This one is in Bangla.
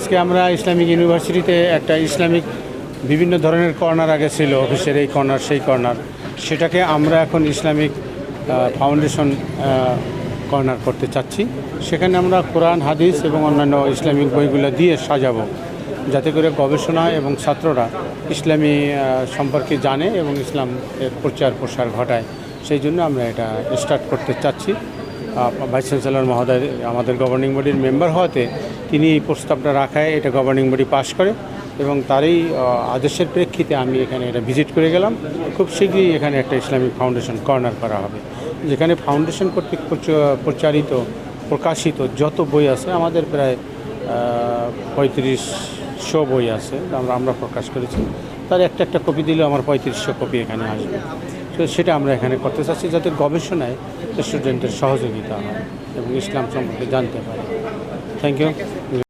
আজকে আমরা ইসলামিক ইউনিভার্সিটিতে একটা ইসলামিক বিভিন্ন ধরনের কর্নার আগে ছিল, অফিসের এই কর্নার, সেই কর্নার। সেটাকে আমরা এখন ইসলামিক ফাউন্ডেশন কর্নার করতে চাচ্ছি। সেখানে আমরা কোরআন, হাদিস এবং অন্যান্য ইসলামিক বইগুলো দিয়ে সাজাবো, যাতে করে গবেষণা এবং ছাত্ররা ইসলামী সম্পর্কে জানে এবং ইসলামের প্রচার প্রসার ঘটায়। সেই জন্য আমরা এটা স্টার্ট করতে চাচ্ছি। ভাইস চ্যান্সেলর মহোদয়, আমাদের গভর্নিং বডির মেম্বার হওয়াতে তিনি এই প্রস্তাবটা রাখায় এটা গভর্নিং বডি পাশ করে এবং তারই আদেশের প্রেক্ষিতে আমি এখানে এটা ভিজিট করে গেলাম। খুব শীঘ্রই এখানে একটা ইসলামিক ফাউন্ডেশন কর্নার করা হবে, যেখানে ফাউন্ডেশন কর্তৃক প্রচ- প্রচারিত, প্রকাশিত যত বই আছে, আমাদের প্রায় পঁয়ত্রিশশো বই আছে, আমরা আমরা প্রকাশ করেছি। তার একটা একটা কপি দিলেও আমার পঁয়ত্রিশশো কপি এখানে আসবে। তো সেটা আমরা এখানে করতে চাচ্ছি যাতে গবেষণায় স্টুডেন্টের সহযোগিতা হয় এবং ইসলাম সম্পর্কে জানতে পারে। Thank you